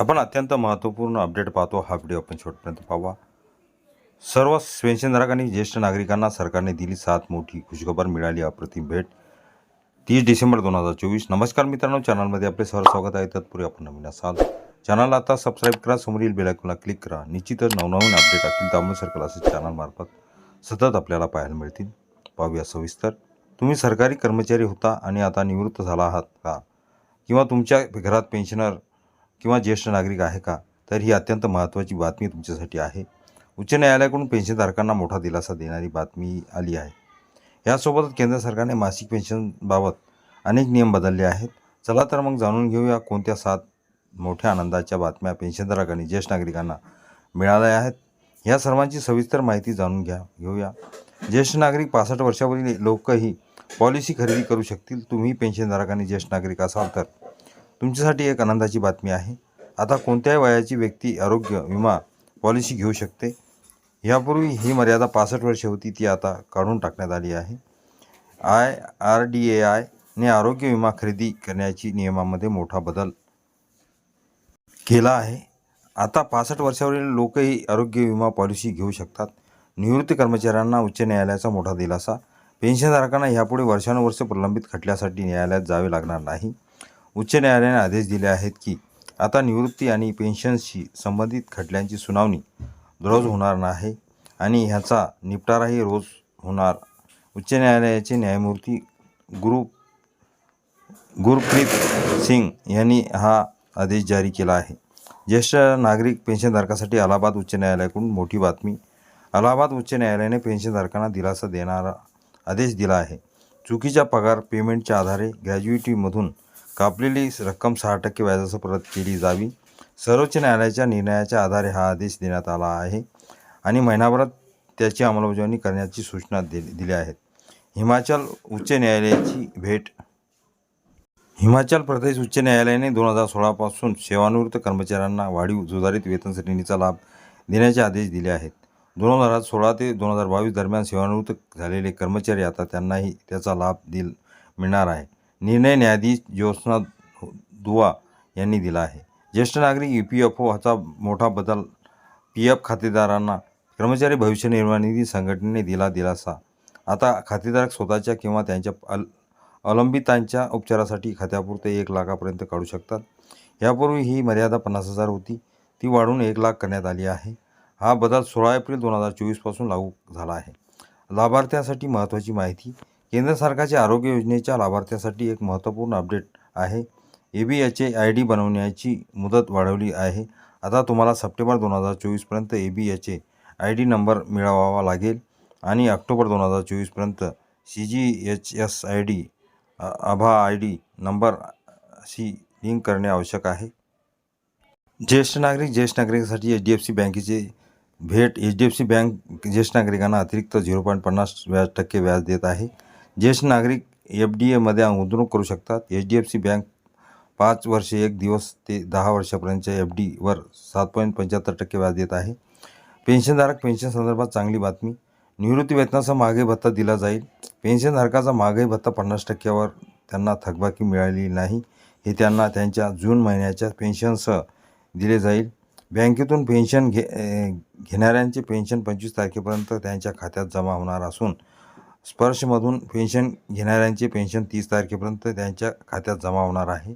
आपण अत्यंत महत्त्वपूर्ण अपडेट पाहतो. हा व्हिडिओ आपण शेवटपर्यंत पाहावा सर्व पेन्शनधारक आणि ज्येष्ठ नागरिकांना सरकारने दिली सात मोठी खुशखबर मिळाली अप्रतिम भेट. तीस डिसेंबर दोन हजार चोवीस. नमस्कार मित्रांनो चॅनलमध्ये आपले सर स्वागत आहे. तत्पूर्वी आपण नवीन असाल चॅनलला आता सबस्क्राईब करा समोरील बेलायकॉनला क्लिक करा. निश्चितच नवनवीन अपडेट असतील त्यामुळे सरकार असे चॅनलमार्फत सतत आपल्याला पाहायला मिळतील. पाहूया सविस्तर. तुम्ही सरकारी कर्मचारी होता आणि आता निवृत्त झाला आहात का? किंवा तुमच्या घरात पेन्शनर किंवा ज्येष्ठ नागरिक आहे का? तर ही अत्यंत महत्त्वाची बातमी तुमच्यासाठी आहे. उच्च न्यायालयाकडून पेन्शनधारकांना मोठा दिलासा देणारी बातमी आली आहे. यासोबतच केंद्र सरकारने मासिक पेन्शनबाबत अनेक नियम बदलले आहेत. चला तर मग जाणून घेऊया कोणत्या सात मोठ्या आनंदाच्या बातम्या पेन्शनधारक आणि ज्येष्ठ नागरिकांना मिळाल्या आहेत. या सर्वांची सविस्तर माहिती जाणून घ्या घेऊया. ज्येष्ठ नागरिक पासष्ट वर्षावरील लोकही पॉलिसी खरेदी करू शकतील. तुम्ही पेन्शनधारक आणि ज्येष्ठ नागरिक असाल तर. तुमच्यासाठी एक आनंदाची बातमी आहे. आता कोणत्याही वयाची व्यक्ती आरोग्य विमा पॉलिसी घेऊ शकते. यापूर्वी ही मर्यादा पासष्ट वर्षे होती ती आता काढून टाकण्यात आली आहे. आय आर डी ए आयने आरोग्य विमा खरेदी करण्याची नियमामध्ये मोठा बदल केला आहे. आता पासष्ट वर्षावरील लोकही आरोग्य विमा पॉलिसी घेऊ शकतात. निवृत्त कर्मचाऱ्यांना उच्च न्यायालयाचा मोठा दिलासा. पेन्शनधारकांना यापुढे वर्षानुवर्ष प्रलंबित खटल्यासाठी न्यायालयात जावे लागणार नाही. उच्च न्यायालयाने आदेश दिले आहेत की आता निवृत्ती आणि पेन्शनशी संबंधित खटल्यांची सुनावणी रोज होणार नाही आणि ह्याचा निपटाराही रोज होणार. उच्च न्यायालयाचे न्यायमूर्ती गुरु गुरप्रीत सिंग यांनी हा आदेश जारी केला आहे. ज्येष्ठ नागरिक पेन्शनधारकासाठी अलाहाबाद उच्च न्यायालयाकडून मोठी बातमी अलाहाबाद उच्च न्यायालयाने पेन्शनधारकांना दिलासा देणारा आदेश दिला आहे. चुकीच्या पगार पेमेंटच्या आधारे ग्रॅज्युएटीमधून कापलेली रक्कम सहा टक्के व्याजासह परत केली जावी. सर्वोच्च न्यायालयाच्या निर्णयाच्या आधारे हा आदेश देण्यात आला आहे आणि महिनाभरात त्याची अंमलबजावणी करण्याची सूचना दिली दिल्या आहेत हिमाचल उच्च न्यायालयाची भेट हिमाचल प्रदेश उच्च न्यायालयाने दोन हजार सोळापासून सेवानिवृत्त कर्मचाऱ्यांना वाढीव सुधारित वेतन श्रेणीचा लाभ देण्याचे आदेश दिले आहेत. दोन हजार सोळा ते दोन हजार बावीस दरम्यान सेवानिवृत्त झालेले कर्मचारी आता त्यांनाही त्याचा लाभ दिल मिळणार आहे. निर्णय न्यायाधीश ज्योत्स्ना दुवा यांनी दिला आहे. ज्येष्ठ नागरिक ई पी एफ ओचा मोठा बदल पी एफ खातेदारांना कर्मचारी भविष्य निर्वाह निधी संघटनेने दिला दिलासा. आता खातेदारक स्वतःच्या किंवा त्यांच्या अल अवलंबितांच्या उपचारासाठी खात्यापुरते एक लाखापर्यंत काढू शकतात. यापूर्वी ही मर्यादा पन्नास हजार होती. ती वाढवून एक लाख करण्यात आली आहे. हा बदल सोळा एप्रिल दोन हजार चोवीसपासून लागू झाला आहे. लाभार्थ्यासाठी महत्त्वाची माहिती केंद्र सरकारच्या आरोग्य योजनेच्या लाभार्थ्यासाठी एक महत्त्वपूर्ण अपडेट आहे. A B H A I D बनवण्याची मुदत वाढवली आहे. आता तुम्हाला सप्टेंबर दोन हजार चोवीसपर्यंत A B H A I D number मिळवावा लागेल आणि ऑक्टोबर दोन हजार चोवीसपर्यंत C G H S I D Abha I D नंबरशी लिंक करणे आवश्यक आहे. ज्येष्ठ नागरिक ज्येष्ठ नागरिकांसाठी एच डी एफ सी बँकेचे भेट H D F C bank ज्येष्ठ नागरिकांना अतिरिक्त झिरो पॉईंट पन्नास व्याज टक्के व्याज देत आहे. ज्येष्ठ नागरिक एफ डी एमध्ये गुंतवणूक करू शकतात. H D F C bank पाच वर्षे एक दिवस ते दहा वर्षापर्यंतच्या एफ डीवर सात पॉईंट पंच्याहत्तर टक्के व्याज देत आहे. पेन्शनधारक पेन्शन संदर्भात चांगली बातमी. निवृत्ती वेतनाचा महागाई भत्ता दिला जाईल. पेन्शनधारकाचा महागाई भत्ता पन्नास टक्क्यावर त्यांना थकबाकी मिळाली नाही. हे त्यांना त्यांच्या जून महिन्याच्या पेन्शनसह दिले जाईल. बँकेतून पेन्शन घे घेणाऱ्यांचे पेन्शन पंचवीस तारखेपर्यंत त्यांच्या खात्यात जमा होणार असून स्पर्शमधून पेन्शन घेणाऱ्यांचे पेन्शन तीस तारखेपर्यंत त्यांच्या खात्यात जमा होणार आहे.